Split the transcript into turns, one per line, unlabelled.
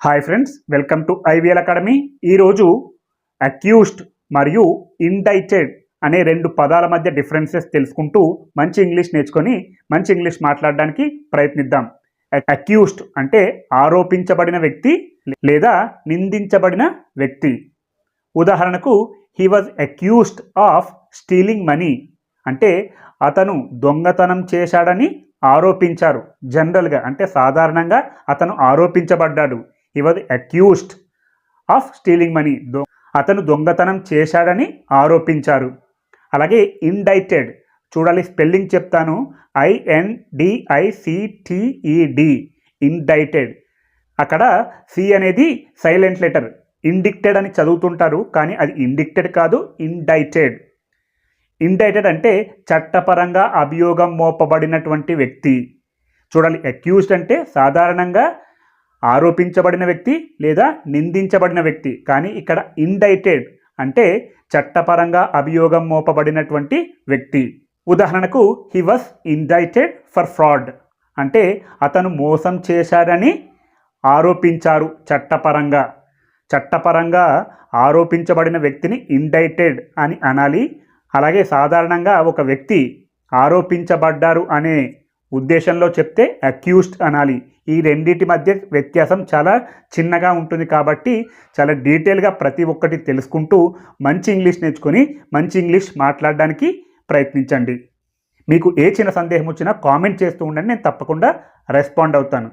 Hi friends welcome to IVL academy ఈరోజు accused మరియు indicted అనే రెండు పదాల మధ్య డిఫరెన్సెస్ తెలుసుకుంటూ మంచి ఇంగ్లీష్ నేర్చుకొని మంచి ఇంగ్లీష్ మాట్లాడడానికి ప్రయత్నిద్దాం. అక్యూస్డ్ అంటే ఆరోపించబడిన వ్యక్తి లేదా నిందించబడిన వ్యక్తి. ఉదాహరణకు he was accused of stealing money అంటే అతను దొంగతనం చేశాడని ఆరోపించారు. జనరల్గా అంటే సాధారణంగా అతను ఆరోపించబడ్డాడు. He was accused of stealing money అతను దొంగతనం చేశాడని ఆరోపించారు. అలాగే ఇండైటెడ్ చూడాలి స్పెల్లింగ్ చెప్తాను. ఐఎన్డిఐసిటిఈడి ఇండైటెడ్ అక్కడ సి అనేది సైలెంట్ లెటర్ ఇండిక్టెడ్ అని చదువుతుంటారు కానీ అది ఇండిక్టెడ్ కాదు ఇండైటెడ్ ఇండైటెడ్ అంటే చట్టపరంగా అభియోగం మోపబడినటువంటి వ్యక్తి. చూడాలి అక్యూజ్డ్ అంటే సాధారణంగా ఆరోపించబడిన వ్యక్తి లేదా నిందించబడిన వ్యక్తి. కానీ ఇక్కడ ఇండైటెడ్ అంటే చట్టపరంగా అభియోగం మోపబడినటువంటి వ్యక్తి. ఉదాహరణకు he was indicted for fraud అంటే అతను మోసం చేశాడని ఆరోపించారు చట్టపరంగా. చట్టపరంగా ఆరోపించబడిన వ్యక్తిని ఇండైటెడ్ అని అనాలి. అలాగే సాధారణంగా ఒక వ్యక్తి ఆరోపించబడ్డారు అనే ఉద్దేశంలో చెప్తే అక్యూస్డ్ అనాలి. ఈ రెండింటి మధ్య వ్యత్యాసం చాలా చిన్నగా ఉంటుంది కాబట్టి చాలా డీటెయిల్గా ప్రతి ఒక్కటి తెలుసుకుంటూ మంచి ఇంగ్లీష్ నేర్చుకొని మంచి ఇంగ్లీష్ మాట్లాడడానికి ప్రయత్నించండి. మీకు ఏ చిన్న సందేహం వచ్చినా కామెంట్ చేస్తూ ఉండండి నేను తప్పకుండా రెస్పాండ్ అవుతాను.